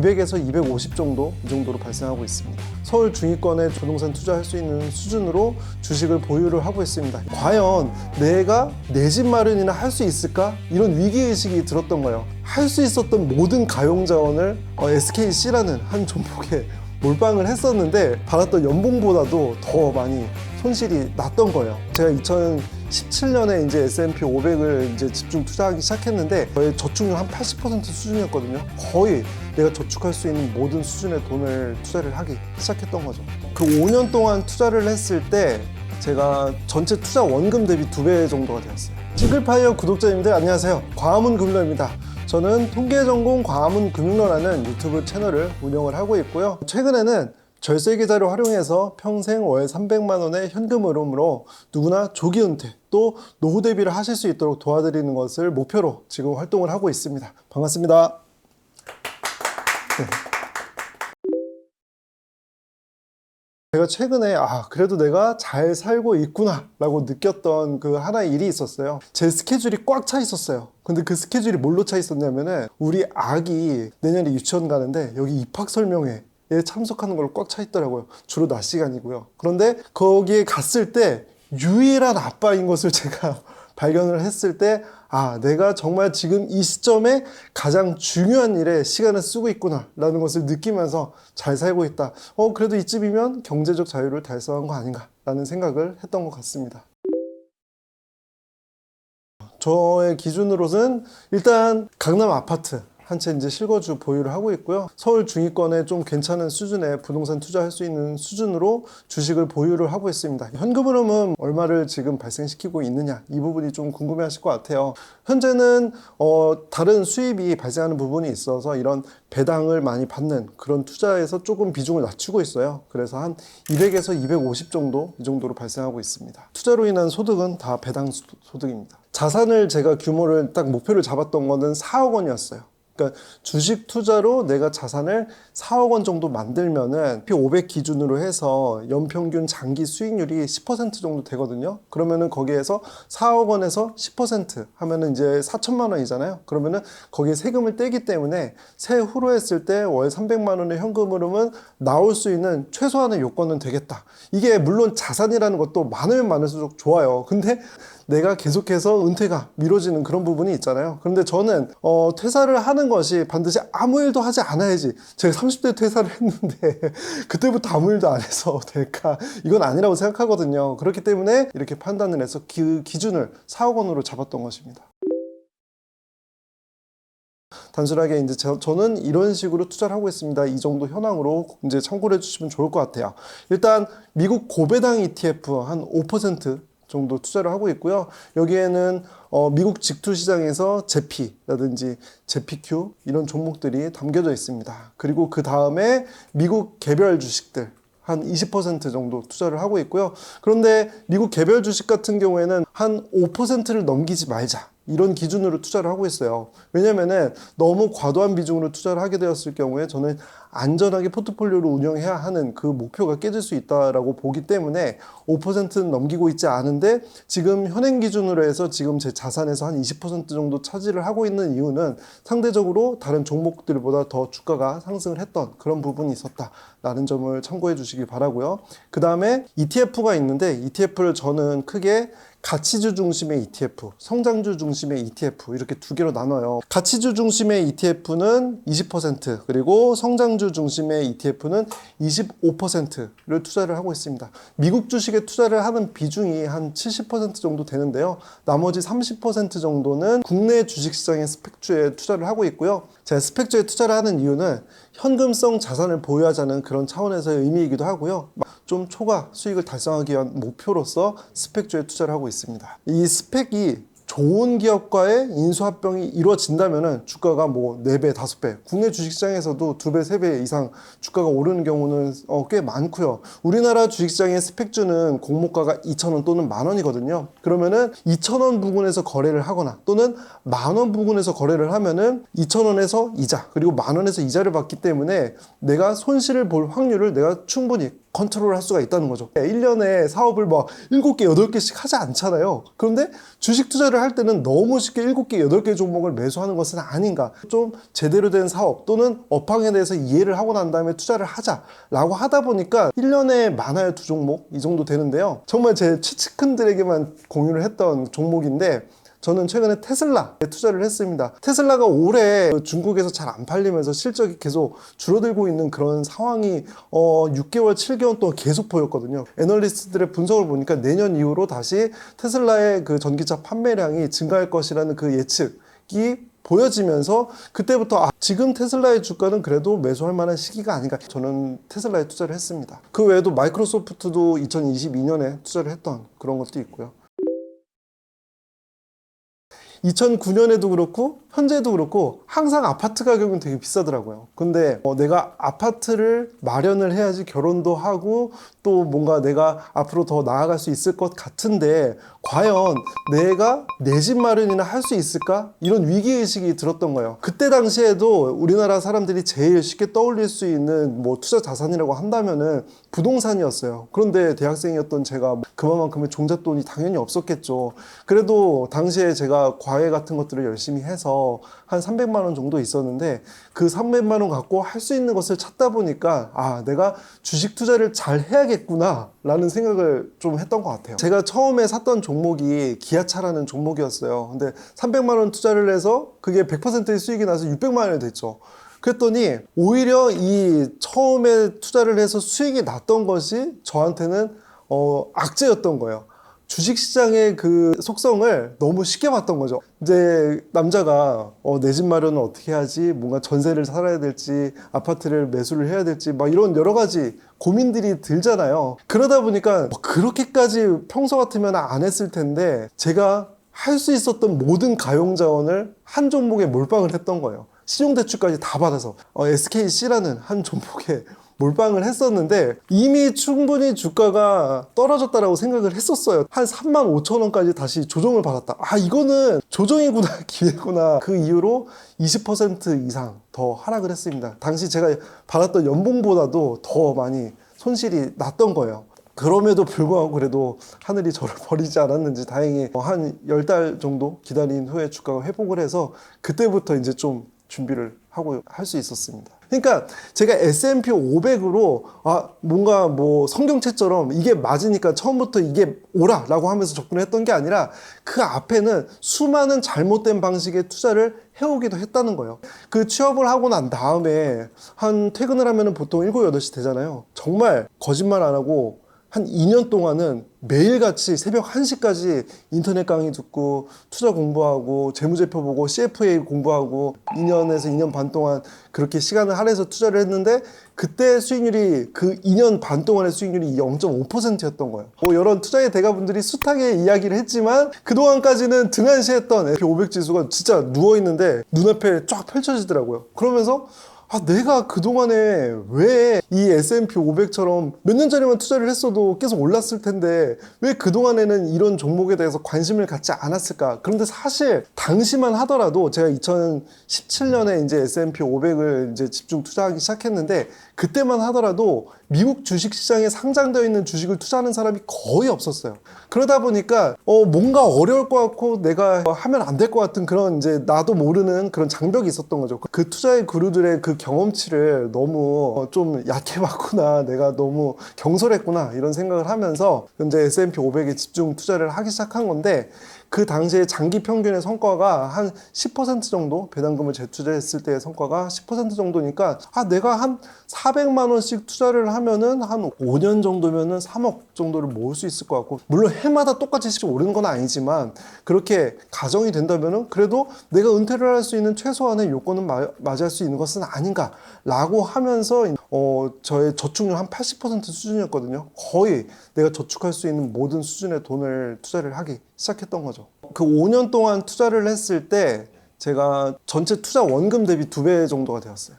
200에서 250 정도 이 정도로 발생하고 있습니다. 서울 중위권에 부동산 투자할 수 있는 수준으로 주식을 보유를 하고 있습니다. 과연 내가 내 집 마련이나 할 수 있을까? 이런 위기 의식이 들었던 거예요. 할 수 있었던 모든 가용 자원을 어, SKC라는 한 종목에 몰빵을 했었는데 받았던 연봉보다도 더 많이 손실이 났던 거예요. 제가 2017년에 이제 S&P 500을 이제 집중 투자하기 시작했는데 거의 저축률 한 80% 수준이었거든요. 거의 내가 저축할 수 있는 모든 수준의 돈을 투자를 하기 시작했던 거죠. 그 5년 동안 투자를 했을 때 제가 전체 투자 원금 대비 두 배 정도가 되었어요. 싱글파이어 구독자님들 안녕하세요. 과학문 금융러입니다. 저는 통계전공 과학문 금융러라는 유튜브 채널을 운영을 하고 있고요. 최근에는 절세 계좌를 활용해서 평생 월 300만 원의 현금 흐름으로 누구나 조기 은퇴 또 노후 대비를 하실 수 있도록 도와드리는 것을 목표로 지금 활동을 하고 있습니다. 반갑습니다. 제가 최근에 아 그래도 내가 잘 살고 있구나 라고 느꼈던 그 하나의 일이 있었어요. 제 스케줄이 꽉 차 있었어요. 근데 그 스케줄이 뭘로 차 있었냐면은 우리 아기 내년에 유치원 가는데 여기 입학 설명회에 참석하는 걸로 꽉 차 있더라고요. 주로 낮 시간이고요. 그런데 거기에 갔을 때 유일한 아빠인 것을 제가 발견을 했을 때, 아, 내가 정말 지금 이 시점에 가장 중요한 일에 시간을 쓰고 있구나, 라는 것을 느끼면서 잘 살고 있다. 어, 그래도 이쯤이면 경제적 자유를 달성한 거 아닌가, 라는 생각을 했던 것 같습니다. 저의 기준으로는 일단 강남 아파트 한 채 이제 실거주 보유를 하고 있고요. 서울 중위권에 좀 괜찮은 수준의 부동산 투자할 수 있는 수준으로 주식을 보유를 하고 있습니다. 현금 흐름은 얼마를 지금 발생시키고 있느냐 이 부분이 좀 궁금해 하실 것 같아요. 현재는 어, 다른 수입이 발생하는 부분이 있어서 이런 배당을 많이 받는 그런 투자에서 조금 비중을 낮추고 있어요. 그래서 한 200에서 250 정도 이 정도로 발생하고 있습니다. 투자로 인한 소득은 다 배당 소- 소득입니다. 자산을 제가 규모를 딱 목표를 잡았던 거는 4억 원이었어요. 그러니까 주식 투자로 내가 자산을 4억 원 정도 만들면은 P500 기준으로 해서 연평균 장기 수익률이 10% 정도 되거든요. 그러면은 거기에서 4억 원에서 10% 하면은 이제 4천만 원이잖아요. 그러면은 거기에 세금을 떼기 때문에 세후로 했을 때 월 300만 원의 현금 흐름은 나올 수 있는 최소한의 요건은 되겠다. 이게 물론 자산이라는 것도 많으면 많을수록 좋아요. 근데 내가 계속해서 은퇴가 미뤄지는 그런 부분이 있잖아요. 그런데 저는 어, 퇴사를 하는 것이 반드시 아무 일도 하지 않아야지. 제가 30대 퇴사를 했는데 그때부터 아무 일도 안 해서 될까? 이건 아니라고 생각하거든요. 그렇기 때문에 이렇게 판단을 해서 그 기준을 4억 원으로 잡았던 것입니다. 단순하게 이제 저, 저는 이런 식으로 투자를 하고 있습니다. 이 정도 현황으로 이제 참고를 해주시면 좋을 것 같아요. 일단 미국 고배당 ETF 한 5% 정도 투자를 하고 있고요. 여기에는 어, 미국 직투 시장에서 제피라든지 제피큐 이런 종목들이 담겨져 있습니다. 그리고 그 다음에 미국 개별 주식들 한 20% 정도 투자를 하고 있고요. 그런데 미국 개별 주식 같은 경우에는 한 5%를 넘기지 말자. 이런 기준으로 투자를 하고 있어요. 왜냐면은 너무 과도한 비중으로 투자를 하게 되었을 경우에 저는 안전하게 포트폴리오를 운영해야 하는 그 목표가 깨질 수 있다라고 보기 때문에 5%는 넘기고 있지 않은데 지금 현행 기준으로 해서 지금 제 자산에서 한 20% 정도 차지를 하고 있는 이유는 상대적으로 다른 종목들보다 더 주가가 상승을 했던 그런 부분이 있었다라는 점을 참고해 주시기 바라고요. 그 다음에 ETF가 있는데 ETF를 저는 크게 가치주 중심의 ETF, 성장주 중심의 ETF 이렇게 두 개로 나눠요. 가치주 중심의 ETF는 20% 그리고 성장주 중심의 ETF는 25%를 투자를 하고 있습니다. 미국 주식에 투자를 하는 비중이 한 70% 정도 되는데요. 나머지 30% 정도는 국내 주식시장의 스펙주에 투자를 하고 있고요. 제가 스펙주에 투자를 하는 이유는 현금성 자산을 보유하자는 그런 차원에서의 의미이기도 하고요. 좀 초과 수익을 달성하기 위한 목표로서 스펙주에 투자를 하고 있습니다. 이 스펙이 좋은 기업과의 인수합병이 이루어진다면 주가가 뭐 4배, 5배, 국내 주식시장에서도 2배, 3배 이상 주가가 오르는 경우는 어, 꽤 많고요. 우리나라 주식시장의 스펙주는 공모가가 2,000원 또는 만 원이거든요. 그러면은 2,000원 부근에서 거래를 하거나 또는 만원 부근에서 거래를 하면은 2,000원에서 이자 그리고 만 원에서 이자를 받기 때문에 내가 손실을 볼 확률을 내가 충분히 컨트롤 할 수가 있다는 거죠. 1년에 사업을 막 7개, 8개씩 하지 않잖아요. 그런데 주식 투자를 투자를 할 때는 너무 쉽게 7개, 8개 종목을 매수하는 것은 아닌가. 좀 제대로 된 사업 또는 업황에 대해서 이해를 하고 난 다음에 투자를 하자라고 하다 보니까 1년에 많아야 두 종목 이 정도 되는데요. 정말 제 최측근들에게만 공유를 했던 종목인데 저는 최근에 테슬라에 투자를 했습니다. 테슬라가 올해 중국에서 잘 안 팔리면서 실적이 계속 줄어들고 있는 그런 상황이 어 6개월, 7개월 동안 계속 보였거든요. 애널리스트들의 분석을 보니까 내년 이후로 다시 테슬라의 그 전기차 판매량이 증가할 것이라는 그 예측이 보여지면서 그때부터 아, 지금 테슬라의 주가는 그래도 매수할 만한 시기가 아닌가 저는 테슬라에 투자를 했습니다. 그 외에도 마이크로소프트도 2022년에 투자를 했던 그런 것도 있고요. 2009년에도 그렇고 현재도 그렇고 항상 아파트 가격은 되게 비싸더라고요. 근데 어, 내가 아파트를 마련을 해야지 결혼도 하고 또 뭔가 내가 앞으로 더 나아갈 수 있을 것 같은데 과연 내가 내 집 마련이나 할 수 있을까? 이런 위기의식이 들었던 거예요. 그때 당시에도 우리나라 사람들이 제일 쉽게 떠올릴 수 있는 뭐 투자 자산이라고 한다면은 부동산이었어요. 그런데 대학생이었던 제가 그만큼의 종잣돈이 당연히 없었겠죠. 그래도 당시에 제가 과외 같은 것들을 열심히 해서 한 300만 원 정도 있었는데 그 300만 원 갖고 할 수 있는 것을 찾다 보니까 아, 내가 주식 투자를 잘 해야겠구나 라는 생각을 좀 했던 것 같아요. 제가 처음에 샀던 종목이 기아차라는 종목이었어요. 근데 300만 원 투자를 해서 그게 100%의 수익이 나서 600만 원이 됐죠. 그랬더니 오히려 이 처음에 투자를 해서 수익이 났던 것이 저한테는 어, 악재였던 거예요. 주식시장의 그 속성을 너무 쉽게 봤던 거죠. 이제 남자가 어, 내 집 마련은 어떻게 하지? 뭔가 전세를 살아야 될지, 아파트를 매수를 해야 될지, 막 이런 여러 가지 고민들이 들잖아요. 그러다 보니까 뭐 그렇게까지 평소 같으면 안 했을 텐데, 제가 할 수 있었던 모든 가용 자원을 한 종목에 몰빵을 했던 거예요. 신용대출까지 다 받아서 어, SKC라는 한 종목에 몰빵을 했었는데 이미 충분히 주가가 떨어졌다라고 생각을 했었어요. 한 3만 5천 원까지 다시 조정을 받았다. 아 이거는 조정이구나 기회구나. 그 이후로 20% 이상 더 하락을 했습니다. 당시 제가 받았던 연봉보다도 더 많이 손실이 났던 거예요. 그럼에도 불구하고 그래도 하늘이 저를 버리지 않았는지 다행히 한 10달 정도 기다린 후에 주가가 회복을 해서 그때부터 이제 좀 준비를 하고 할 수 있었습니다. 그러니까 제가 S&P 500으로 아 뭔가 뭐 성경책처럼 이게 맞으니까 처음부터 이게 오라라고 하면서 접근했던 게 아니라 그 앞에는 수많은 잘못된 방식의 투자를 해오기도 했다는 거예요. 그 취업을 하고 난 다음에 한 퇴근을 하면은 보통 7, 8시 되잖아요. 정말 거짓말 안 하고 한 2년 동안은 매일같이 새벽 1시까지 인터넷 강의 듣고 투자 공부하고 재무제표 보고 CFA 공부하고 2년에서 2년 반 동안 그렇게 시간을 할애해서 투자를 했는데 그때 수익률이 그 2년 반 동안의 수익률이 0.5%였던 거예요. 뭐 이런 투자의 대가분들이 숱하게 이야기를 했지만 그동안까지는 등한시했던 S&P 500 지수가 진짜 누워 있는데 눈앞에 쫙 펼쳐지더라고요. 그러면서 아, 내가 그동안에 왜 이 S&P 500처럼 몇 년 전에만 투자를 했어도 계속 올랐을 텐데 왜 그동안에는 이런 종목에 대해서 관심을 갖지 않았을까? 그런데 사실 당시만 하더라도 제가 2017년에 이제 S&P 500을 이제 집중 투자하기 시작했는데 그때만 하더라도 미국 주식 시장에 상장되어 있는 주식을 투자하는 사람이 거의 없었어요. 그러다 보니까 어 뭔가 어려울 것 같고 내가 하면 안 될 것 같은 그런 이제 나도 모르는 그런 장벽이 있었던 거죠. 그 투자의 그루들의 그 경험치를 너무 어, 좀 약해 봤구나. 내가 너무 경솔했구나. 이런 생각을 하면서 이제 S&P 500에 집중 투자를 하기 시작한 건데 그 당시에 장기 평균의 성과가 한 10% 정도 배당금을 재투자했을 때의 성과가 10% 정도니까 아 내가 한 400만 원씩 투자를 하면은 한 5년 정도면은 3억 정도를 모을 수 있을 것 같고 물론 해마다 똑같이 오르는 건 아니지만 그렇게 가정이 된다면은 그래도 내가 은퇴를 할 수 있는 최소한의 요건은 마, 맞이할 수 있는 것은 아닌가라고 하면서 어 저의 저축률 한 80% 수준이었거든요. 거의 내가 저축할 수 있는 모든 수준의 돈을 투자를 하기 시작했던 거죠. 그 5년 동안 투자를 했을 때 제가 전체 투자 원금 대비 두 배 정도가 되었어요.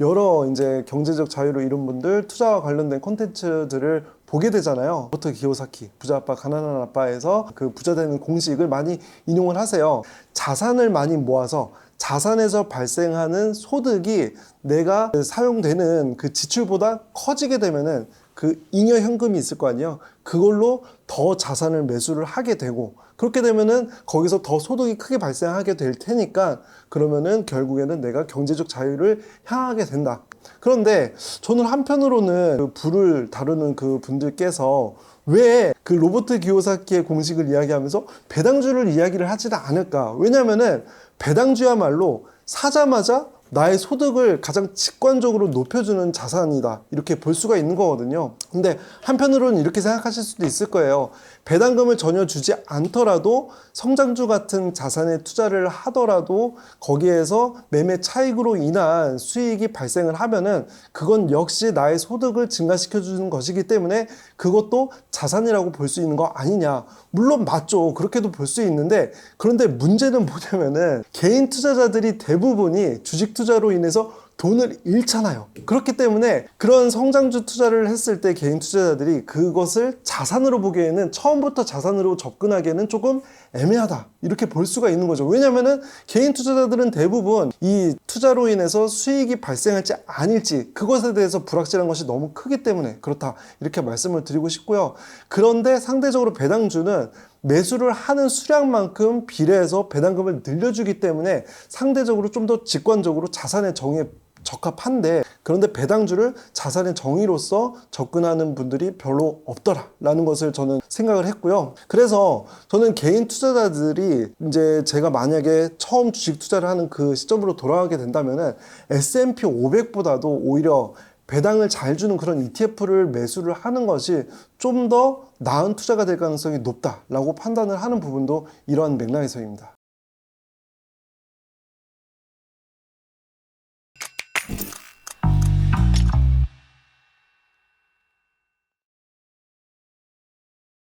여러 이제 경제적 자유로 이룬 분들 투자와 관련된 콘텐츠들을 보게 되잖아요. 부터 기요사키 부자 아빠 가난한 아빠에서 그 부자 되는 공식을 많이 인용을 하세요. 자산을 많이 모아서 자산에서 발생하는 소득이 내가 사용되는 그 지출보다 커지게 되면은 그 잉여 현금이 있을 거 아니에요. 그걸로 더 자산을 매수를 하게 되고 그렇게 되면은 거기서 더 소득이 크게 발생하게 될 테니까 그러면은 결국에는 내가 경제적 자유를 향하게 된다. 그런데 저는 한편으로는 그 불을 다루는 그 분들께서 왜 그 로버트 기요사키의 공식을 이야기하면서 배당주를 이야기를 하지는 않을까? 왜냐면은 배당주야말로 사자마자 나의 소득을 가장 직관적으로 높여주는 자산이다. 이렇게 볼 수가 있는 거거든요. 근데 한편으로는 이렇게 생각하실 수도 있을 거예요. 배당금을 전혀 주지 않더라도 성장주 같은 자산에 투자를 하더라도 거기에서 매매 차익으로 인한 수익이 발생을 하면은 그건 역시 나의 소득을 증가시켜 주는 것이기 때문에 그것도 자산이라고 볼 수 있는 거 아니냐. 물론 맞죠. 그렇게도 볼 수 있는데 그런데 문제는 뭐냐면은 개인 투자자들이 대부분이 주식 투자로 인해서 돈을 잃잖아요. 그렇기 때문에 그런 성장주 투자를 했을 때 개인 투자자들이 그것을 자산으로 보기에는 처음부터 자산으로 접근하기에는 조금 애매하다. 이렇게 볼 수가 있는 거죠. 왜냐면은 개인 투자자들은 대부분 이 투자로 인해서 수익이 발생할지 아닐지 그것에 대해서 불확실한 것이 너무 크기 때문에 그렇다. 이렇게 말씀을 드리고 싶고요. 그런데 상대적으로 배당주는 매수를 하는 수량만큼 비례해서 배당금을 늘려주기 때문에 상대적으로 좀 더 직관적으로 자산의 정의에 적합한데 그런데 배당주를 자산의 정의로서 접근하는 분들이 별로 없더라라는 것을 저는 생각을 했고요. 그래서 저는 개인 투자자들이 이제 제가 만약에 처음 주식 투자를 하는 그 시점으로 돌아가게 된다면은 S&P 500보다도 오히려 배당을 잘 주는 그런 ETF를 매수를 하는 것이 좀 더 나은 투자가 될 가능성이 높다라고 판단을 하는 부분도 이러한 맥락에서입니다.